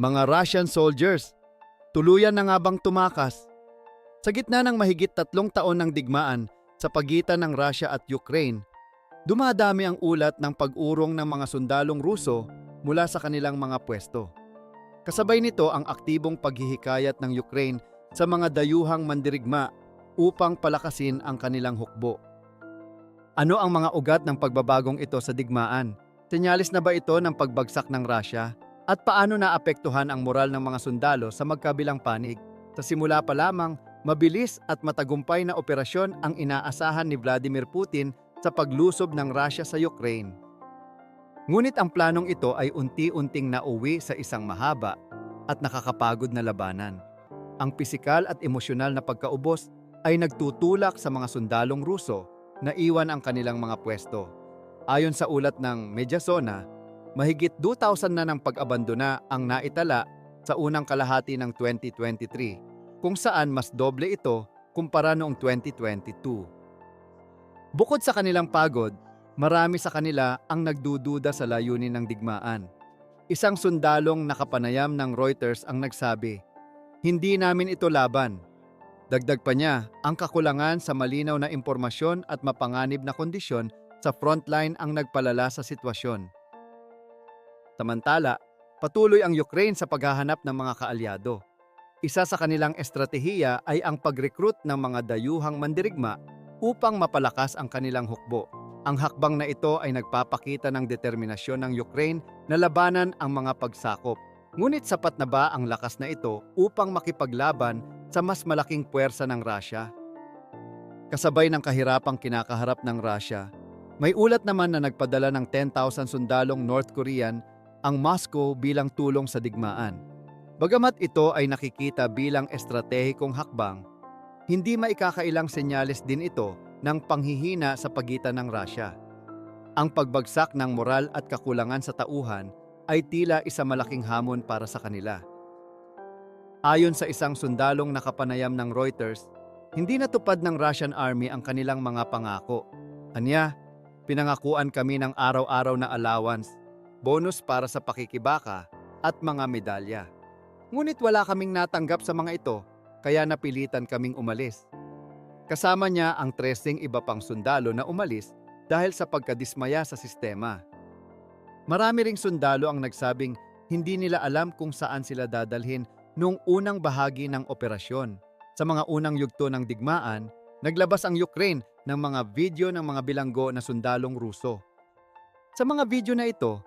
Mga Russian soldiers, tuluyan na nga bang tumakas? Sa gitna ng mahigit tatlong taon ng digmaan sa pagitan ng Russia at Ukraine, dumadami ang ulat ng pag-urong ng mga sundalong Ruso mula sa kanilang mga pwesto. Kasabay nito ang aktibong paghihikayat ng Ukraine sa mga dayuhang mandirigma upang palakasin ang kanilang hukbo. Ano ang mga ugat ng pagbabagong ito sa digmaan? Senyalis na ba ito ng pagbagsak ng Russia? At paano naapektuhan ang moral ng mga sundalo sa magkabilang panig? Sa simula pa lamang, mabilis at matagumpay na operasyon ang inaasahan ni Vladimir Putin sa paglusob ng Russia sa Ukraine. Ngunit ang planong ito ay unti-unting nauwi sa isang mahaba at nakakapagod na labanan. Ang pisikal at emosyonal na pagkaubos ay nagtutulak sa mga sundalong Ruso na iwan ang kanilang mga pwesto. Ayon sa ulat ng Mediasona, mahigit 2,000 na ng pag-abandona ang naitala sa unang kalahati ng 2023, kung saan mas doble ito kumpara noong 2022. Bukod sa kanilang pagod, marami sa kanila ang nagdududa sa layunin ng digmaan. Isang sundalong nakapanayam ng Reuters ang nagsabi, Hindi namin ito laban. Dagdag pa niya, ang kakulangan sa malinaw na impormasyon at mapanganib na kondisyon sa frontline ang nagpalala sa sitwasyon. Samantala, patuloy ang Ukraine sa paghahanap ng mga kaalyado. Isa sa kanilang estratehiya ay ang pag-recruit ng mga dayuhang mandirigma upang mapalakas ang kanilang hukbo. Ang hakbang na ito ay nagpapakita ng determinasyon ng Ukraine na labanan ang mga pagsakop. Ngunit sapat na ba ang lakas na ito upang makipaglaban sa mas malaking puwersa ng Russia? Kasabay ng kahirapang kinakaharap ng Russia, may ulat naman na nagpadala ng 10,000 sundalong North Korean ang Moscow bilang tulong sa digmaan. Bagamat ito ay nakikita bilang estratehikong hakbang, hindi maikakailang senyales din ito ng panghihina sa pagitan ng Russia. Ang pagbagsak ng moral at kakulangan sa tauhan ay tila isa malaking hamon para sa kanila. Ayon sa isang sundalong nakapanayam ng Reuters, hindi natupad ng Russian Army ang kanilang mga pangako. Anya, pinangakuan kami ng araw-araw na allowance, bonus para sa pakikibaka at mga medalya. Ngunit wala kaming natanggap sa mga ito, kaya napilitan kaming umalis. Kasama niya ang tresing iba pang sundalo na umalis dahil sa pagkadismaya sa sistema. Marami ring sundalo ang nagsabing hindi nila alam kung saan sila dadalhin noong unang bahagi ng operasyon. Sa mga unang yugto ng digmaan, naglabas ang Ukraine ng mga video ng mga bilanggo na sundalong Ruso. Sa mga video na ito,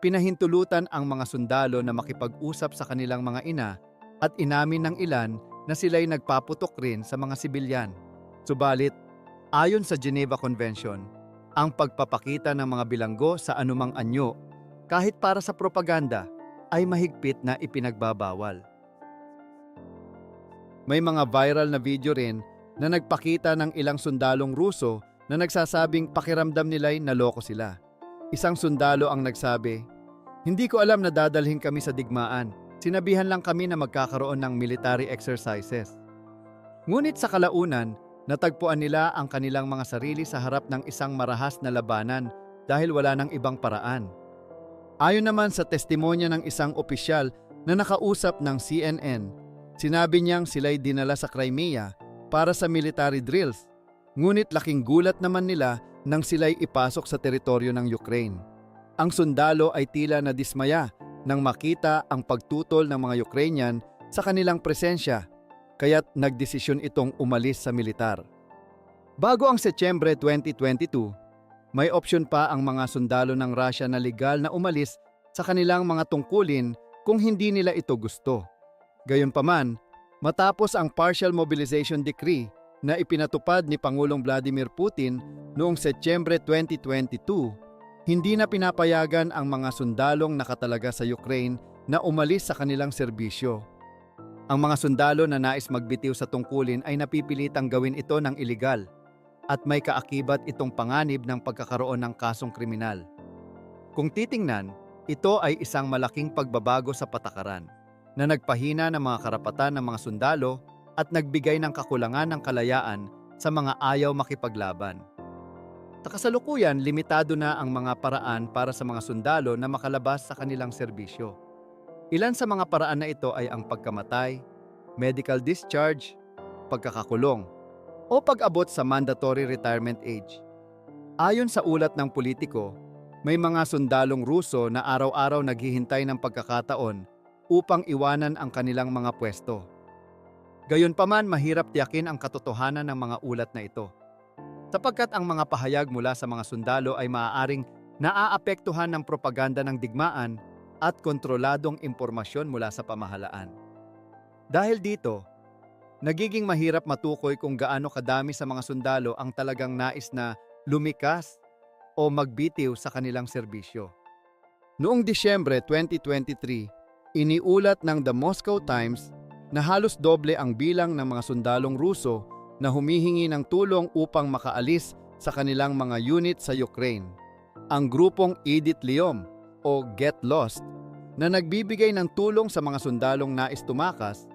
pinahintulutan ang mga sundalo na makipag-usap sa kanilang mga ina at inamin ng ilan na sila'y nagpaputok rin sa mga sibilyan. Subalit, ayon sa Geneva Convention, ang pagpapakita ng mga bilanggo sa anumang anyo, kahit para sa propaganda, ay mahigpit na ipinagbabawal. May mga viral na video rin na nagpakita ng ilang sundalong Ruso na nagsasabing pakiramdam nila'y naloko sila. Isang sundalo ang nagsabi, Hindi ko alam na dadalhin kami sa digmaan. Sinabihan lang kami na magkakaroon ng military exercises. Ngunit sa kalaunan, natagpuan nila ang kanilang mga sarili sa harap ng isang marahas na labanan dahil wala ng ibang paraan. Ayon naman sa testimonya ng isang opisyal na nakausap ng CNN, sinabi niyang sila'y dinala sa Crimea para sa military drills. Ngunit laking gulat naman nila nang sila'y ipasok sa teritoryo ng Ukraine. Ang sundalo ay tila na dismaya nang makita ang pagtutol ng mga Ukrainian sa kanilang presensya, kaya't nagdesisyon itong umalis sa militar. Bago ang Setyembre 2022, may opsyon pa ang mga sundalo ng Russia na legal na umalis sa kanilang mga tungkulin kung hindi nila ito gusto. Gayunpaman, matapos ang Partial Mobilization Decree na ipinatupad ni Pangulong Vladimir Putin noong Setyembre 2022, hindi na pinapayagan ang mga sundalong nakatalaga sa Ukraine na umalis sa kanilang serbisyo. Ang mga sundalo na nais magbitiw sa tungkulin ay napipilitang gawin ito ng iligal at may kaakibat itong panganib ng pagkakaroon ng kasong kriminal. Kung titingnan, ito ay isang malaking pagbabago sa patakaran na nagpahina ng mga karapatan ng mga sundalo at nagbigay ng kakulangan ng kalayaan sa mga ayaw makipaglaban. Sa kasalukuyan, limitado na ang mga paraan para sa mga sundalo na makalabas sa kanilang serbisyo. Ilan sa mga paraan na ito ay ang pagkamatay, medical discharge, pagkakakulong, o pag-abot sa mandatory retirement age. Ayon sa ulat ng politiko, may mga sundalong Ruso na araw-araw naghihintay ng pagkakataon upang iwanan ang kanilang mga pwesto. Gayunpaman mahirap tiyakin ang katotohanan ng mga ulat na ito. Sapagkat ang mga pahayag mula sa mga sundalo ay maaaring naaapektuhan ng propaganda ng digmaan at kontroladong impormasyon mula sa pamahalaan. Dahil dito, nagiging mahirap matukoy kung gaano kadami sa mga sundalo ang talagang nais na lumikas o magbitiw sa kanilang serbisyo. Noong Disyembre 2023, iniulat ng The Moscow Times na halos doble ang bilang ng mga sundalong Ruso na humihingi ng tulong upang makaalis sa kanilang mga unit sa Ukraine. Ang grupong Edit Liom o Get Lost na nagbibigay ng tulong sa mga sundalong nais tumakas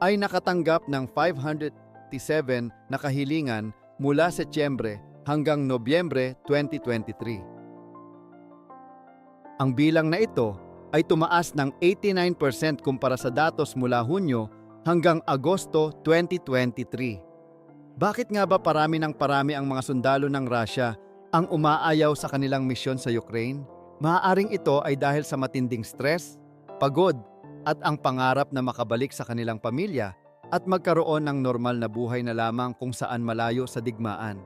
ay nakatanggap ng 557 na kahilingan mula Setyembre hanggang Nobyembre 2023. Ang bilang na ito ay tumaas ng 89% kumpara sa datos mula Hunyo hanggang Agosto 2023. Bakit nga ba parami ng parami ang mga sundalo ng Russia ang umaayaw sa kanilang misyon sa Ukraine? Maaaring ito ay dahil sa matinding stress, pagod, at ang pangarap na makabalik sa kanilang pamilya at magkaroon ng normal na buhay na lamang kung saan malayo sa digmaan.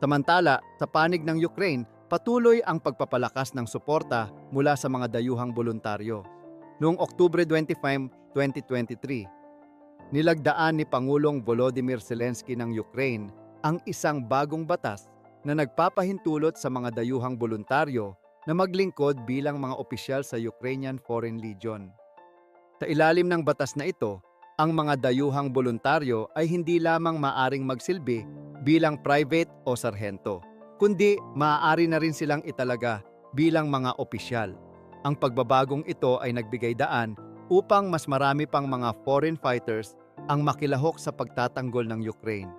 Samantala, sa panig ng Ukraine, patuloy ang pagpapalakas ng suporta mula sa mga dayuhang voluntaryo. Noong Oktubre 25, 2023, nilagdaan ni Pangulong Volodymyr Zelensky ng Ukraine ang isang bagong batas na nagpapahintulot sa mga dayuhang voluntaryo na maglingkod bilang mga opisyal sa Ukrainian Foreign Legion. Sa ilalim ng batas na ito, ang mga dayuhang voluntaryo ay hindi lamang maaring magsilbi bilang private o sarhento, kundi maaari na rin silang italaga bilang mga opisyal. Ang pagbabagong ito ay nagbigay daan upang mas marami pang mga foreign fighters ang makilahok sa pagtatanggol ng Ukraine.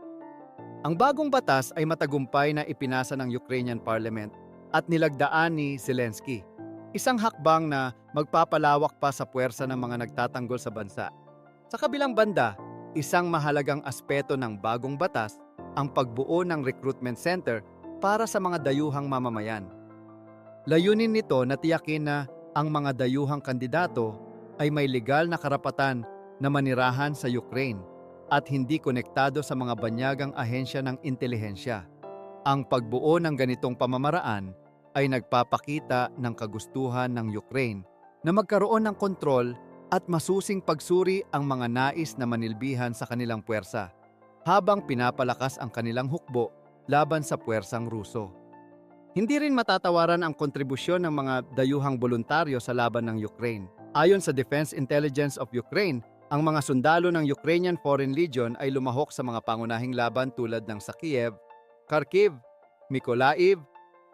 Ang bagong batas ay matagumpay na ipinasa ng Ukrainian Parliament at nilagdaan ni Zelensky Isang hakbang na magpapalawak pa sa puwersa ng mga nagtatanggol sa bansa. Sa kabilang banda, isang mahalagang aspeto ng bagong batas ang pagbuo ng recruitment center para sa mga dayuhang mamamayan. Layunin nito na tiyakin na ang mga dayuhang kandidato ay may legal na karapatan na manirahan sa Ukraine at hindi konektado sa mga banyagang ahensya ng intelihensya. Ang pagbuo ng ganitong pamamaraan ay nagpapakita ng kagustuhan ng Ukraine na magkaroon ng kontrol at masusing pagsuri ang mga nais na manilbihan sa kanilang puwersa habang pinapalakas ang kanilang hukbo laban sa puwersang Ruso. Hindi rin matatawaran ang kontribusyon ng mga dayuhang voluntaryo sa laban ng Ukraine. Ayon sa Defense Intelligence of Ukraine, ang mga sundalo ng Ukrainian Foreign Legion ay lumahok sa mga pangunahing laban tulad ng sa Kiev, Kharkiv, Mykolaiv,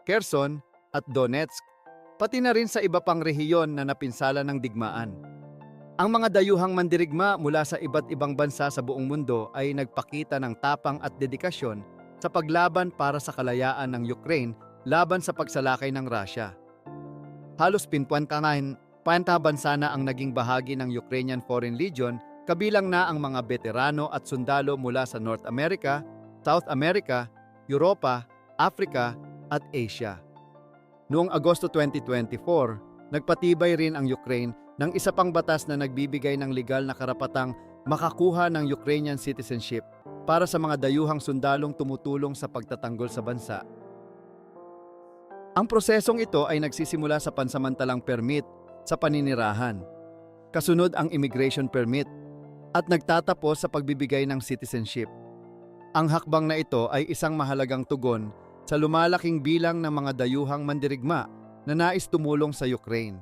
Kherson at Donetsk, pati na rin sa iba pang rehiyon na napinsala ng digmaan. Ang mga dayuhang mandirigma mula sa iba't ibang bansa sa buong mundo ay nagpakita ng tapang at dedikasyon sa paglaban para sa kalayaan ng Ukraine laban sa pagsalakay ng Russia. Halos pinpuantanahin, panta bansa na ang naging bahagi ng Ukrainian Foreign Legion kabilang na ang mga veterano at sundalo mula sa North America, South America, Europa, Africa at Asia. Noong Agosto 2024, nagpatibay rin ang Ukraine ng isa pang batas na nagbibigay ng legal na karapatang makakuha ng Ukrainian citizenship para sa mga dayuhang sundalong tumutulong sa pagtatanggol sa bansa. Ang prosesong ito ay nagsisimula sa pansamantalang permit sa paninirahan, kasunod ang immigration permit, at nagtatapos sa pagbibigay ng citizenship. Ang hakbang na ito ay isang mahalagang tugon sa lumalaking bilang ng mga dayuhang mandirigma na nais tumulong sa Ukraine.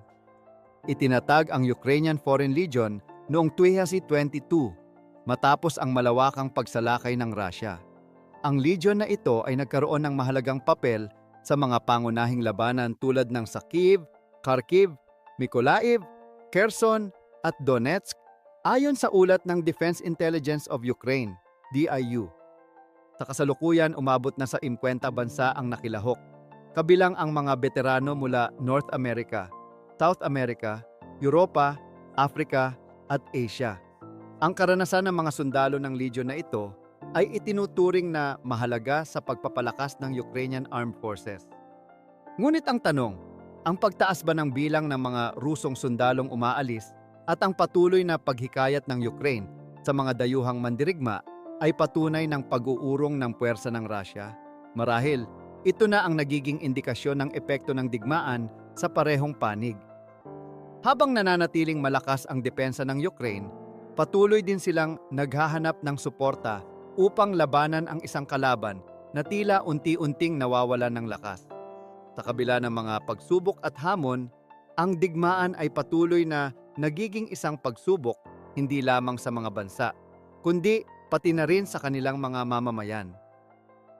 Itinatag ang Ukrainian Foreign Legion noong 2022 matapos ang malawakang pagsalakay ng Russia. Ang legion na ito ay nagkaroon ng mahalagang papel sa mga pangunahing labanan tulad ng sa Kiev, Kharkiv, Mykolaiv, Kherson at Donetsk ayon sa ulat ng Defense Intelligence of Ukraine, DIU. Sa kasalukuyan, umabot na sa 50 bansa ang nakilahok. kabilang ang mga veterano mula North America, South America, Europa, Africa at Asia. Ang karanasan ng mga sundalo ng Legion na ito ay itinuturing na mahalaga sa pagpapalakas ng Ukrainian Armed Forces. Ngunit ang tanong, ang pagtaas ba ng bilang ng mga Rusong sundalong umaalis at ang patuloy na paghikayat ng Ukraine sa mga dayuhang mandirigma ay patunay ng pag-uurong ng puwersa ng Russia? Marahil, ito na ang nagiging indikasyon ng epekto ng digmaan sa parehong panig. Habang nananatiling malakas ang depensa ng Ukraine, patuloy din silang naghahanap ng suporta upang labanan ang isang kalaban na tila unti-unting nawawalan ng lakas. Sa kabila ng mga pagsubok at hamon, ang digmaan ay patuloy na nagiging isang pagsubok hindi lamang sa mga bansa, kundi pati na rin sa kanilang mga mamamayan.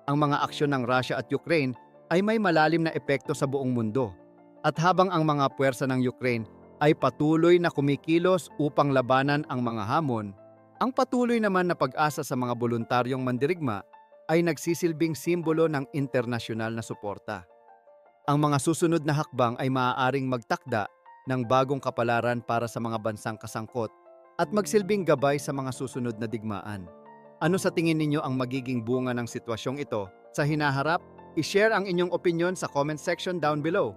Ang mga aksyon ng Russia at Ukraine ay may malalim na epekto sa buong mundo. At habang ang mga puwersa ng Ukraine ay patuloy na kumikilos upang labanan ang mga hamon, ang patuloy naman na pag-asa sa mga voluntaryong mandirigma ay nagsisilbing simbolo ng internasyonal na suporta. Ang mga susunod na hakbang ay maaaring magtakda ng bagong kapalaran para sa mga bansang kasangkot at magsilbing gabay sa mga susunod na digmaan. Ano sa tingin ninyo ang magiging bunga ng sitwasyong ito? Sa hinaharap, i-share ang inyong opinion sa comment section down below.